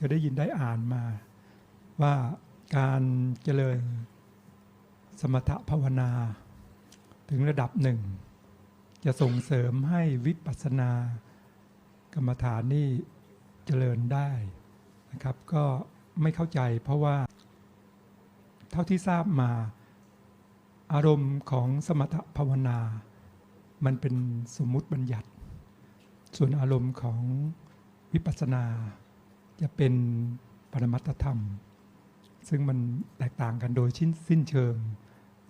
ก็ได้ยินได้อ่านมา ว่าการเจริญสมถภาวนา ถึงระดับหนึ่ง จะส่งเสริมให้วิปัสสนากรรมฐานนี่เจริญได้นะครับ ก็ไม่เข้าใจเพราะว่า เท่าที่ทราบมา อารมณ์ของสมถภาวนา มันเป็นสมมุติบัญญัติ ส่วนอารมณ์ของวิปัสสนา จะเป็นปรมัตถธรรม ซึ่งมันแตกต่างกันโดยชิ้นสิ้นเชิง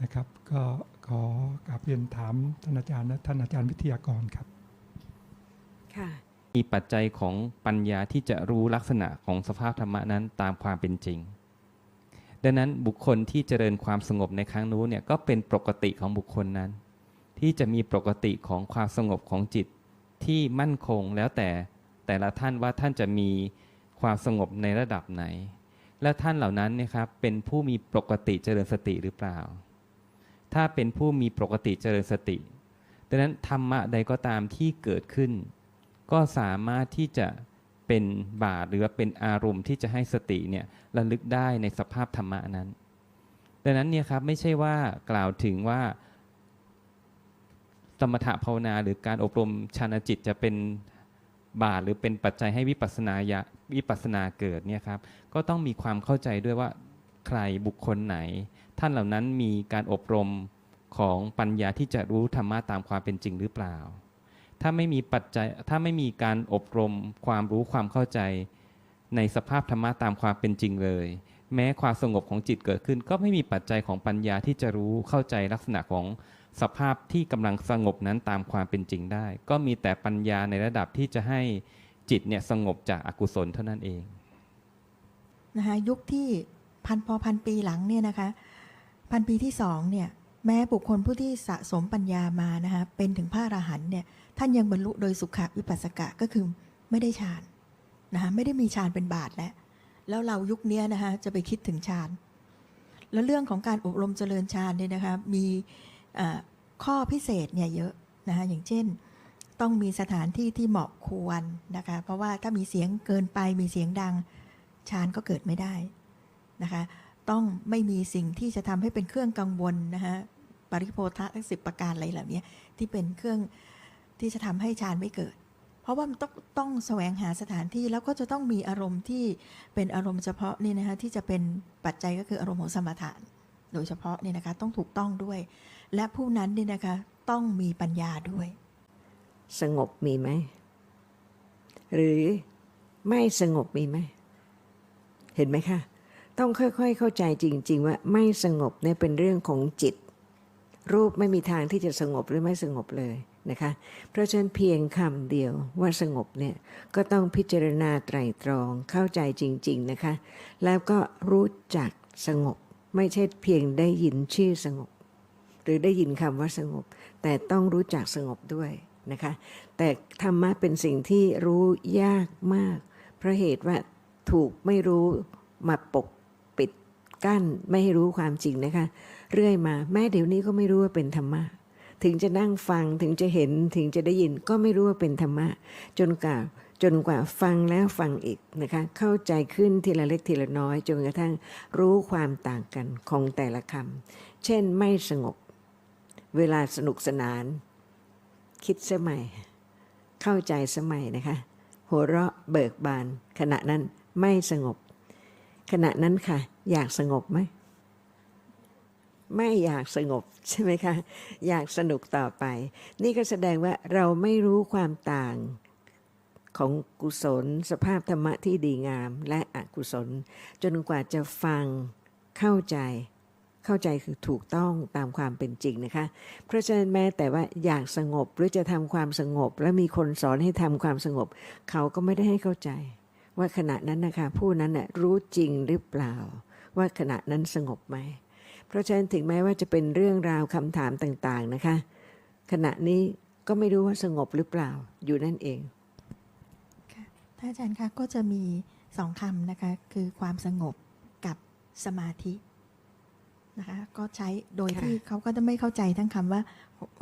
นะครับ ก็ขอกราบเรียนถามท่านอาจารย์และท่านอาจารย์วิทยากรครับค่ะมีปัจจัยของปัญญาที่จะรู้ลักษณะของสภาพธรรมะนั้นตามความเป็นจริง ดังนั้นบุคคลที่เจริญความสงบในครั้งนู้นเนี่ยก็เป็นปกติของบุคคลนั้น ที่จะมีปกติของความสงบของจิตที่มั่นคงแล้วแต่แต่ละท่านว่าท่านจะมี ความสงบในระดับไหน และท่านเหล่านั้นนยครับเป็นผู้มีปกติเจริญสติหรือเปล่า ถ้าเป็นผู้มีปกติเจริญสติดังนั้นธรรมะใดก็ตามที่เกิดขึ้น ก็สามารถที่จะเป็นบาตหรือว่าเป็นอารมณ์ที่จะให้สติเนี่ยระลึกได้ในสภาพธรรมะนั้น ดังนั้นเนี่ยครับไม่ใช่ว่ากล่าวถึงว่าสมถะภาวนาหรือการอบรมฌานจิตจะเป็น บาตหรือเป็นปัจจัยให้วิปัสสนายะวิปัสสนาเกิดเนี่ยครับก็ต้องมีความเข้าใจด้วยว่าใครบุคคลไหน ท่านเหล่านั้นมีการอบรมของปัญญาที่จะรู้ธรรมะตามความเป็นจริงหรือเปล่า ถ้าไม่มีปัจจัยถ้าไม่มีการอบรมความรู้ความเข้าใจ ในสภาพธรรมะตามความเป็นจริงเลย แม้ความสงบของจิตเกิดขึ้น ก็ไม่มีปัจจัยของปัญญาที่จะรู้เข้าใจลักษณะของ สภาพที่กำลังสงบนั้นตามความเป็นจริงได้ ก็มีแต่ปัญญาในระดับที่จะให้จิตเนี่ยสงบจากอากุศลเท่านั้นเองนะคะยุคที่พันพอพันปีหลังเนี่ยนะคะ พันปีที่สองเนี่ยแม้บุคคลผู้ที่สะสมปัญญามานะคะเป็นถึงพระอรหันเนี่ยท่านยังบรรลุโดยสุขวิปัสสกะก็คือไม่ได้ฌานนะคะไม่ได้มีฌานเป็นบาทแล้วแล้วเรายุคเนี้ยนะคะจะไปคิดถึงฌานแล้วเรื่องของการอบรมเจริญฌานเนี่ยนะคะมีอ่า ข้อพิเศษเนี่ยเยอะนะคะอย่างเช่น ต้องมีสถานที่ที่เหมาะควรนะคะ เพราะว่าถ้ามีเสียงเกินไปมีเสียงดังฌานก็เกิดไม่ได้นะคะ ต้องไม่มีสิ่งที่จะทำให้เป็นเครื่องกังวลนะคะปริโพธะทั้งสิบประการอะไรเหล่านี้ที่เป็นเครื่องที่จะทำให้ฌานไม่เกิด เพราะว่ามันต้องต้องแสวงหาสถานที่แล้วก็จะต้องมีอารมณ์ที่เป็นอารมณ์เฉพาะนี่นะคะที่จะเป็นปัจจัยก็คืออารมณ์ของสมถะโดยเฉพาะเนี่ยนะคะต้องถูกต้องด้วย และผู้นั้นเนี่ยนะคะต้องมีปัญญาด้วย สงบมีไหม หรือไม่สงบมีไหม เห็นไหมคะ ต้องค่อยๆเข้าใจจริง ๆ ว่าไม่สงบเนี่ยเป็นเรื่องของจิต รูปไม่มีทางที่จะสงบหรือไม่สงบเลยนะคะ เพราะฉะนั้นเพียงคำเดียวว่าสงบเนี่ยก็ต้องพิจารณาไตรตรองเข้าใจจริง ๆ นะคะ แล้วก็รู้จักสงบ ไม่ใช่เพียงได้ยินชื่อสงบ หรือได้ยินคำว่าสงบ แต่ต้องรู้จักสงบด้วยนะคะ แต่ธรรมะเป็นสิ่งที่รู้ยากมาก เพราะเหตุว่าถูกไม่รู้มาปกปิดกั้นไม่ให้รู้ความจริงนะคะ เรื่อยมาแม้เดี๋ยวนี้ก็ไม่รู้ว่าเป็นธรรมะ ถึงจะนั่งฟังถึงจะเห็นถึงจะได้ยินก็ไม่รู้ว่าเป็นธรรมะ จนกว่าจนกว่าฟังแล้วฟังอีกนะคะเข้าใจขึ้นทีละเล็กทีละน้อยจนกระทั่งรู้ความต่างกันของแต่ละคำเช่นไม่สงบ เวลาสนุกสนาน คิดสมัย เข้าใจสมัยนะคะ หัวเราะเบิกบาน ขณะนั้นไม่สงบ ขณะนั้นค่ะ อยากสงบไหมไม่อยากสงบใช่ไหมคะ อยากสนุกต่อไป นี่ก็แสดงว่าเราไม่รู้ความต่างของกุศล สภาพธรรมะที่ดีงามและอกุศล จนกว่าจะฟังเข้าใจ เข้าใจคือถูกต้องตามความเป็นจริงนะคะ เพราะฉะนั้นแม้แต่ว่าอยากสงบหรือจะทำความสงบ และมีคนสอนให้ทำความสงบ เขาก็ไม่ได้ให้เข้าใจ ว่าขณะนั้นนะคะ ผู้นั้นน่ะรู้จริงหรือเปล่า ว่าขณะนั้นสงบไหมเพราะฉะนั้นถึงแม้ว่าจะเป็นเรื่องราวคำถามต่างๆนะคะ ขณะนี้ก็ไม่รู้ว่าสงบหรือเปล่าอยู่นั่นเองค่ะอาจารย์คะก็จะมีสองคำนะคะ คือความสงบกับสมาธิ นะคะก็ใช้โดยค่ะที่เขาก็จะไม่เข้าใจทั้งคำว่า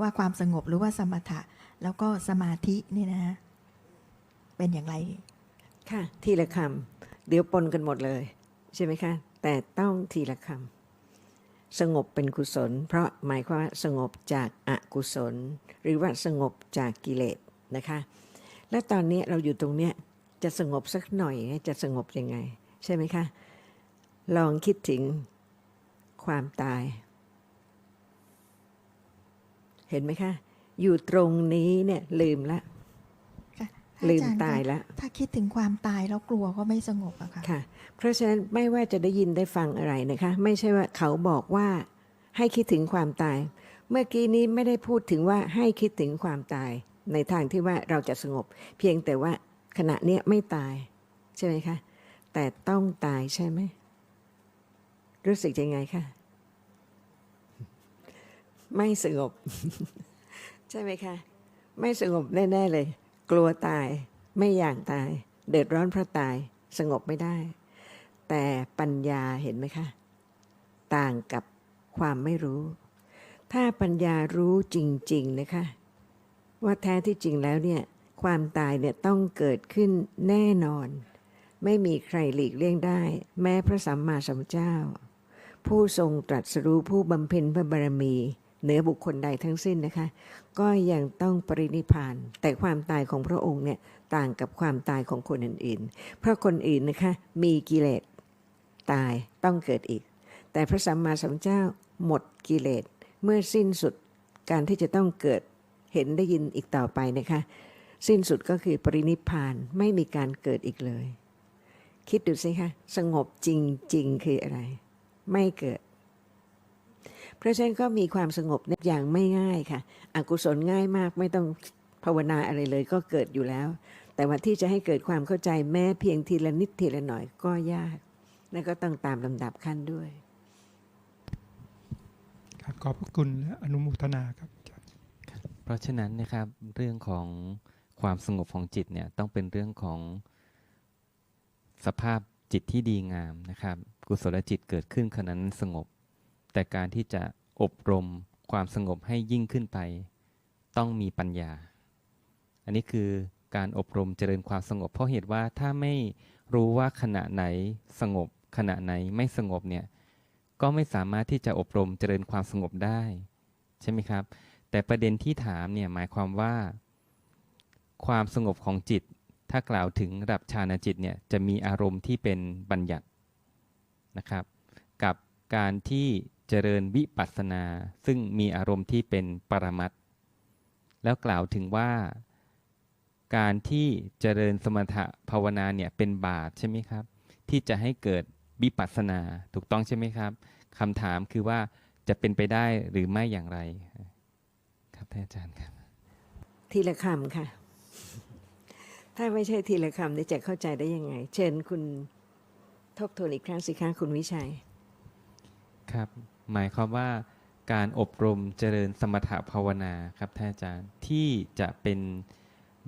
ว่าความสงบหรือว่าสมถะ แล้วก็สมาธินี่นะฮะเป็นอย่างไรค่ะ ทีละคเดี๋ยวปนกันหมดเลย ใช่ไหมคะ แต่ต้องทีละคำสงบเป็นกุศล เพราะหมายความว่าสงบจากอากุศล หรือว่าสงบจากกิเลสนะคะ และตอนนี้เราอยู่ตรงเนี้ยจะสงบสักหน่อยเนี่ยจะสงบยังไง ใช่ไหมคะ ลองคิดถึง ความตาย เห็นไหมคะ อยู่ตรงนี้เนี่ยลืมละค่ะลืมอจรตายคะแล้วถ้าคิดถึงความตายแล้วกลัวก็ไม่สงบอะค่ะค่ะ เพราะฉะนั้นไม่ว่าจะได้ยินได้ฟังอะไรนะคะ ไม่ใช่ว่าเขาบอกว่าให้คิดถึงความตาย เมื่อกี้นี้ไม่ได้พูดถึงว่าให้คิดถึงความตาย ในทางที่ว่าเราจะสงบ เพียงแต่ว่าขณะเนี้ยไม่ตาย ใช่ไหมคะ แต่ต้องตายใช่ไหม รู้สึกยังไงคะไม่สงบ ใช่ไหมคะ ไม่สงบแน่ ๆ เลย กลัวตายไม่อยากตาย เดือดร้อนเพราะตายสงบไม่ได้ แต่ปัญญาเห็นไหมคะ ต่างกับความไม่รู้ ถ้าปัญญารู้จริง ๆ นะคะ ว่าแท้ที่จริงแล้วเนี่ย ความตายเนี่ยต้องเกิดขึ้นแน่นอน ไม่มีใครหลีกเลี่ยงได้ แม้พระสัมมาสัมพุทธเจ้า ผู้ทรงตรัสรู้ผู้บำเพ็ญพระบารมี เหนือบุคคลใดทั้งสิ้นนะคะ ก็ยังต้องปรินิพาน แต่ความตายของพระองค์เนี่ยต่างกับความตายของคนอื่นๆ เพราะคนอื่นนะคะมีกิเลสตายต้องเกิดอีก แต่พระสัมมาสัมพุทธเจ้าหมดกิเลสเมื่อสิ้นสุดการที่จะต้องเกิดเห็นได้ยินอีกต่อไปนะคะ สิ้นสุดก็คือปรินิพพานไม่มีการเกิดอีกเลย คิดดูสิคะสงบจริง ๆ คืออะไร ไม่เกิด เพราะฉะนั้นก็มีความสงบเนี่ยอย่างไม่ง่ายค่ะ อกุศลง่ายมากไม่ต้องภาวนาอะไรเลยก็เกิดอยู่แล้ว แต่ว่าที่จะให้เกิดความเข้าใจแม้เพียงทีละนิดทีละหน่อยก็ยาก และก็ต้องตามลำดับขั้นด้วย ครับขอบพระคุณและอนุโมทนาครับอาจารย์เพราะฉะนั้นนะครับเรื่องของความสงบของจิตเนี่ยต้องเป็นเรื่องของสภาพ จิตที่ดีงามนะครับ กุศลจิตเกิดขึ้นขณะนั้นสงบ แต่การที่จะอบรมความสงบให้ยิ่งขึ้นไป ต้องมีปัญญา อันนี้คือการอบรมเจริญความสงบ เพราะเหตุว่าถ้าไม่รู้ว่าขณะไหนสงบ ขณะไหนไม่สงบเนี่ยก็ไม่สามารถที่จะอบรมเจริญความสงบได้ ใช่ไหมครับ แต่ประเด็นที่ถามเนี่ยหมายความว่า ความสงบของจิต ถ้ากล่าวถึงระดับฌานจิตเนี่ยจะมีอารมณ์ที่เป็นบัญญัตินะครับ กับการที่เจริญวิปัสสนา ซึ่งมีอารมณ์ที่เป็นปรมัตถ์แล้วกล่าวถึงว่า การที่เจริญสมถะภาวนาเนี่ยเป็นบาตใช่ไหมครับ ที่จะให้เกิดวิปัสสนาถูกต้องใช่ไหมครับคำถามคือว่าจะเป็นไปได้หรือไม่อย่างไร ครับท่านอาจารย์ครับ ทีละคำค่ะ ถ้าไม่ใช่ทีละคำเนี่ยจะเข้าใจได้ยังไง เชิญคุณทบทวนอีกครั้งสิคะคุณวิชัย ครับ หมายความว่าการอบรมเจริญสมถภาวนาครับท่านอาจารย์ที่จะเป็น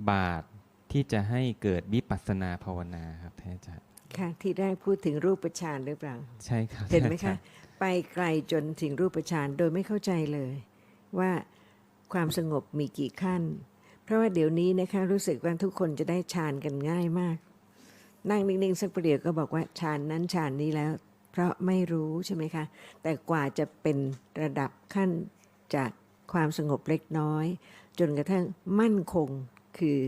บาตรที่จะให้เกิดวิปัสสนาภาวนาครับท่านอาจารย์ค่ะที่แรกพูดถึงรูปฌานหรือเปล่า ใช่ครับเห็นไหมท่าคะอาจารย์ไปไกลจนถึงรูปฌานโดยไม่เข้าใจเลย ว่าความสงบมีกี่ขั้น เพราะว่าเดี๋ยวนี้นะคะรู้สึกว่าทุกคนจะได้ฌานกันง่ายมาก นั่งนิ่งๆสักประเดี๋ยวก็บอกว่าฌานนั้นฌานนี้แล้ว เพราะไม่รู้ใช่ไหมคะ แต่กว่าจะเป็นระดับขั้นจากความสงบเล็กน้อย จนกระทั่งมั่นคงคือ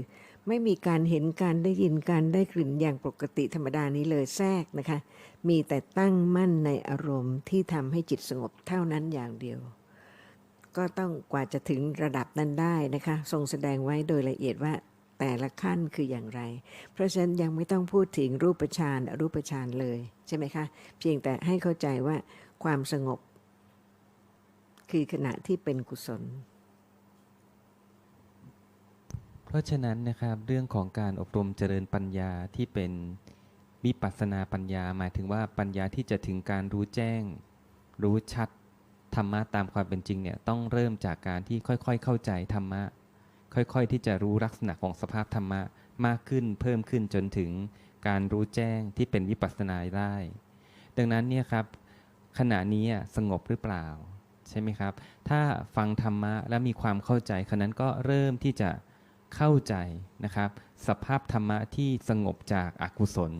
ไม่มีการเห็นการได้ยินการได้กลิ่นอย่างปกติธรรมดานี้เลยแทรกนะคะ มีแต่ตั้งมั่นในอารมณ์ที่ทำให้จิตสงบเท่านั้นอย่างเดียว ก็ต้องกว่าจะถึงระดับนั้นได้นะคะทรงแสดงไว้โดยละเอียดว่าแต่ละขั้นคืออย่างไร เพราะฉะนั้นยังไม่ต้องพูดถึงรูปฌานอรูปฌานเลยใช่ไหมคะ เพียงแต่ให้เข้าใจว่าความสงบ คือขณะที่เป็นกุศล เพราะฉะนั้นนะครับเรื่องของการอบรมเจริญปัญญาที่เป็นวิปัสสนาปัญญา หมายถึงว่าปัญญาที่จะถึงการรู้แจ้ง รู้ชัด ธรรมะตามความเป็นจริงเนี่ยต้องเริ่มจากการที่ค่อยๆ เข้าใจธรรมะ ค่อยๆ ที่จะรู้ลักษณะของสภาพธรรมะมากขึ้นเพิ่มขึ้นจนถึงการรู้แจ้งที่เป็นวิปัสสนาได้ ดังนั้นเนี่ยครับขณะนี้สงบหรือเปล่าใช่ไหมครับ ถ้าฟังธรรมะและมีความเข้าใจขณะนั้นก็เริ่มที่จะเข้าใจนะครับ สภาพธรรมะที่สงบจากอากุศล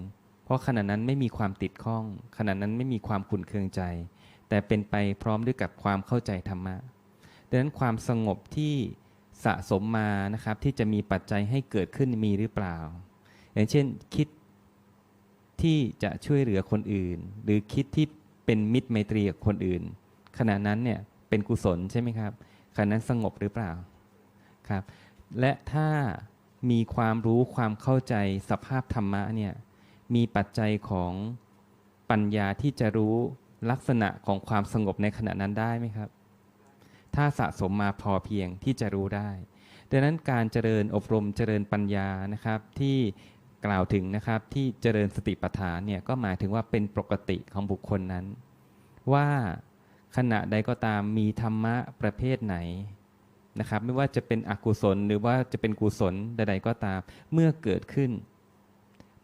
เพราะราะขณะนั้นไม่มีความติดข้อง ขณะนั้นไม่มีความขุ่นเคืองใจ แต่เป็นไปพร้อมด้วยกับความเข้าใจธรรมะดังนั้นความสงบที่สะสมมานะครับที่จะมีปัจจัยให้เกิดขึ้นมีหรือเปล่า อย่างเช่นคิดที่จะช่วยเหลือคนอื่น หรือคิดที่เป็นมิตรไมตรีกับคนอื่น ขณะนั้นเนี่ยเป็นกุศลใช่ไหมครับขณะนั้นสงบหรือเปล่าครับและถ้ามีความรู้ความเข้าใจสภาพธรรมะเนี่ยมีปัจจัยของปัญญาที่จะรู้ ลักษณะของความสงบในขณะนั้นได้ไหมครับ ถ้าสะสมมาพอเพียงที่จะรู้ได้ ดังนั้นการเจริญอบรมเจริญปัญญานะครับที่กล่าวถึงนะครับที่เจริญสติปัฏฐานเนี่ยก็หมายถึงว่าเป็นปกติของบุคคลนั้น ว่าขณะใดก็ตามมีธรรมะประเภทไหนนะครับ ไม่ว่าจะเป็นอกุศลหรือว่าจะเป็นกุศลใด ๆ ก็ตามเมื่อเกิดขึ้น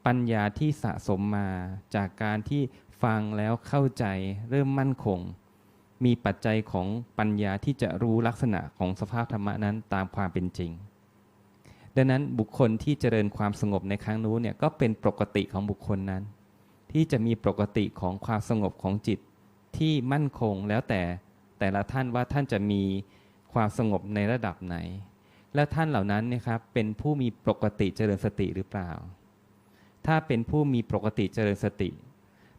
ปัญญาที่สะสมมาจากการที่ ฟังแล้วเข้าใจเริ่มมั่นคง มีปัจจัยของปัญญาที่จะรู้ลักษณะของสภาพธรรมะนั้นตามความเป็นจริง ดังนั้นบุคคลที่เจริญความสงบในครั้งนู้นเนี่ยก็เป็นปกติของบุคคลนั้น ที่จะมีปกติของความสงบของจิตที่มั่นคงแล้วแต่แต่ละท่านว่าท่านจะมีความสงบในระดับไหน และท่านเหล่านั้นเนยครับเป็นผู้มีปกติเจริญสติหรือเปล่า ถ้าเป็นผู้มีปกติเจริญสติ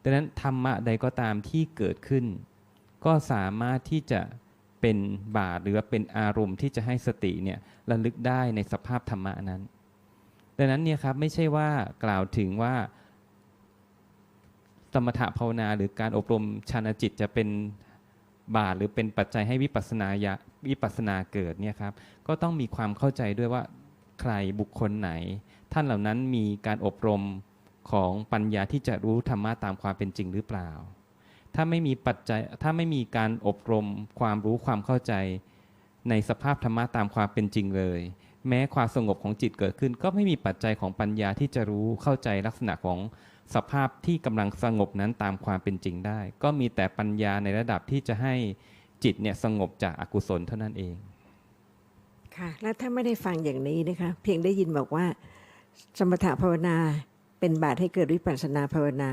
ดังนั้นธรรมะใดก็ตามที่เกิดขึ้น ก็สามารถที่จะเป็นบาหรือว่าเป็นอารมณ์ที่จะให้สติเนี่ยระลึกได้ในสภาพธรรมะนั้น ดังนั้นเนี่ยครับไม่ใช่ว่ากล่าวถึงว่าสมถะภาวนาหรือการอบรมฌานจิตจะเป็นบาหรือเป็นปัจจัยให้วิปัสนายะวิปัสสนาเกิดเนี่ยครับก็ต้องมีความเข้าใจด้วยว่าใครบุคคลไหน ท่านเหล่านั้นมีการอบรม ของปัญญาที่จะรู้ธรรมะตามความเป็นจริงหรือเปล่า ถ้าไม่มีปัจจัยถ้าไม่มีการอบรมความรู้ความเข้าใจ ในสภาพธรรมะตามความเป็นจริงเลย แม้ความสงบของจิตเกิดขึ้น ก็ไม่มีปัจจัยของปัญญาที่จะรู้เข้าใจลักษณะของสภาพที่กำลังสงบนั้นตามความเป็นจริงได้ ก็มีแต่ปัญญาในระดับที่จะให้จิตเนี่ยสงบจากอากุศลเท่านั้นเอง ค่ะ แล้วถ้าไม่ได้ฟังอย่างนี้นะคะ เพียงได้ยินบอกว่า สมถะภาวนา เป็นบาตให้เกิดวิปัสสนาภาวนา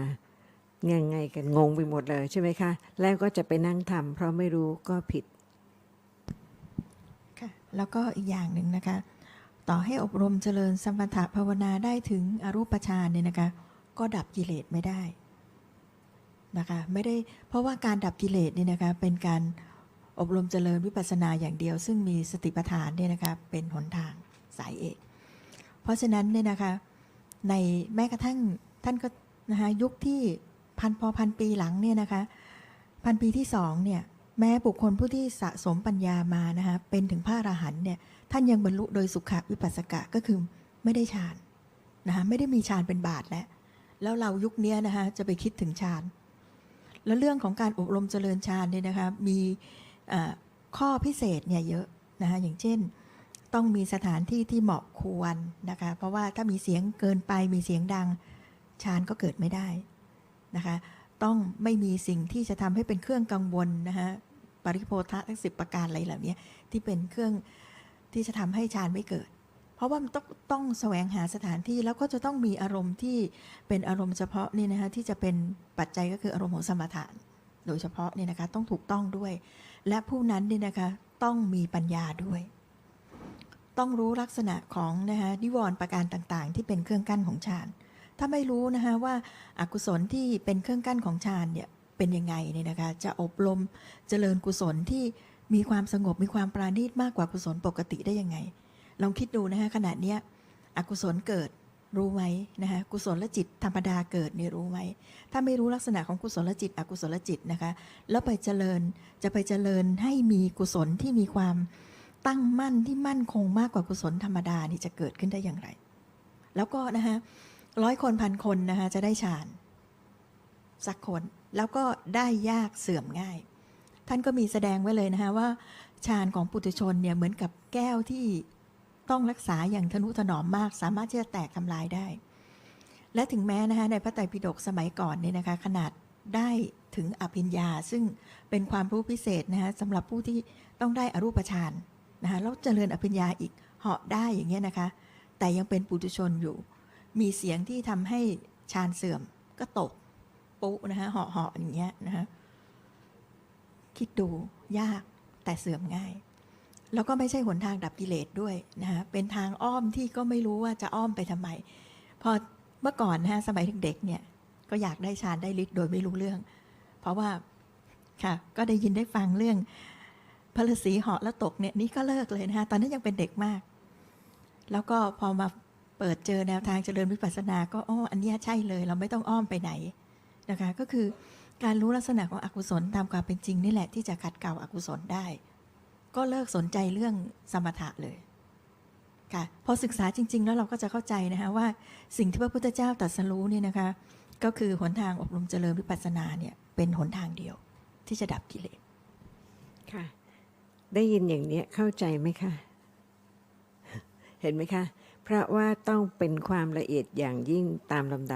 ยังไงกันงงไปหมดเลยใช่ไหมคะ แล้วก็จะไปนั่งทำเพราะไม่รู้ก็ผิดค่ะแล้วก็อีกอย่างหนึ่งนะคะ ต่อให้อบรมเจริญสมถะภาวนาได้ถึงอรูปฌานเนี่ยนะคะ ก็ดับกิเลสไม่ได้นะคะไม่ได้เพราะว่าการดับกิเลสเนี่ยนะคะเป็นการอบรมเจริญวิปัสสนาอย่างเดียว ซึ่งมีสติปัฏฐานเนี่ยนะคะเป็นหนทางสายเอก เพราะฉะนั้นเนี่ยนะคะ ในแม้กระทั่งท่านก็นะคะยุคที่พันพอพันปีหลังเนี่ยนะคะพันปีที่สองเนี่ยแม้บุคคลผู้ที่สะสมปัญญามานะคะเป็นถึงพระอรหันต์เนี่ยท่านยังบรรลุโดยสุขวิปัสสกะก็คือไม่ได้ฌานนะคะไม่ได้มีฌานเป็นบาทแล้วแล้วเรายุคนี้นะคะจะไปคิดถึงฌานแล้วเรื่องของการอบรมเจริญฌานเนี่ยนะคะมีข้อพิเศษเนี่ยเยอะนะคะอย่างเช่น ต้องมีสถานที่ที่เหมาะควรนะคะ เพราะว่าถ้ามีเสียงเกินไปมีเสียงดังฌานก็เกิดไม่ได้นะคะ ต้องไม่มีสิ่งที่จะทำให้เป็นเครื่องกังวลนะคะปริโพธะทั้งสิบประการอะไรเหล่านี้ที่เป็นเครื่องที่จะทำให้ฌานไม่เกิด เพราะว่ามันต้องต้องแสวงหาสถานที่แล้วก็จะต้องมีอารมณ์ที่เป็นอารมณ์เฉพาะนี่นะคะที่จะเป็นปัจจัยก็คืออารมณ์ของสมถะโดยเฉพาะเนี่ยนะคะต้องถูกต้องด้วย และผู้นั้นเนี่ยนะคะต้องมีปัญญาด้วย ต้องรู้ลักษณะของนะคะนิวรณ์ประการต่างๆ ที่เป็นเครื่องกั้นของฌาน ถ้าไม่รู้นะคะว่าอากุศลที่เป็นเครื่องกั้นของฌานเนี่ยเป็นยังไงเนี่ยนะคะจะอบรมเจริญกุศลที่มีความสงบมีความปราณีตมากกว่ากุศลปกติได้ยังไง ลองคิดดูนะคะขณะเนี้ยอกุศลเกิดรู้ไหมนะคะกุศลจิตธรรมดาเกิดเนี่ยรู้ไหมถ้าไม่รู้ลักษณะของกุศลจิต อกุศลจิตนะคะ แล้วไปเจริญจะไปเจริญให้มีกุศลที่มีความ ตั้งมั่นที่มั่นคงมากกว่ากุศลธรรมดานี่จะเกิดขึ้นได้อย่างไร แล้วก็นะคะร้อยคนพันคนนะคะจะได้ฌานสักคนแล้วก็ได้ยากเสื่อมง่าย ท่านก็มีแสดงไว้เลยนะคะว่าฌานของปุถุชนเนี่ยเหมือนกับแก้วที่ต้องรักษาอย่างทนุถนอมมาก สามารถที่จะแตกทำลายได้ และถึงแม้นะคะในพระไตรปิฎกสมัยก่อนเนี่ยนะคะขนาดได้ถึงอภิญญา ซึ่งเป็นความรู้พิเศษนะคะสำหรับผู้ที่ต้องได้อรูปฌาน นะคะแล้วเจริญอภิญญาอีกเหาะได้อย่างเงี้ยนะคะ แต่ยังเป็นปุถุชนอยู่ มีเสียงที่ทำให้ฌานเสื่อมก็ตกปุ๊นะคะเหาะเหาะอย่างเงี้ยนะคะคิดดูยากแต่เสื่อมง่าย แล้วก็ไม่ใช่หนทางดับกิเลสด้วยนะคะเป็นทางอ้อมที่ก็ไม่รู้ว่าจะอ้อมไปทำไม พอเมื่อก่อนนะฮะสมัยเด็กๆเนี่ย ก็อยากได้ฌานได้ฤทธิ์โดยไม่รู้เรื่อง เพราะว่าค่ะก็ได้ยินได้ฟังเรื่อง พระฤาษีเหาะแล้วตกเนี่ยนี่ก็เลิกเลยนะคะตอนนั้นยังเป็นเด็กมาก แล้วก็พอมาเปิดเจอแนวทางเจริญวิปัสสนา ก็อ๋ออันนี้ใช่เลย เราไม่ต้องอ้อมไปไหนนะคะก็คือการรู้ลักษณะของอกุศลตามความเป็นจริงนี่แหละที่จะขัดเกลาอกุศลได้ ก็เลิกสนใจเรื่องสมถะเลยค่ะพอศึกษาจริง ๆ แล้วเราก็จะเข้าใจนะคะว่าสิ่งที่พระพุทธเจ้าตรัสรู้เนี่ยนะคะก็คือหนทางอบรมเจริญวิปัสสนาเนี่ยเป็นหนทางเดียวที่จะดับกิเลสค่ะ ได้ยินอย่างนี้เข้าใจไหมคะ เห็นไหมคะเพราะว่าต้องเป็นความละเอียดอย่างยิ่งตามลำดับ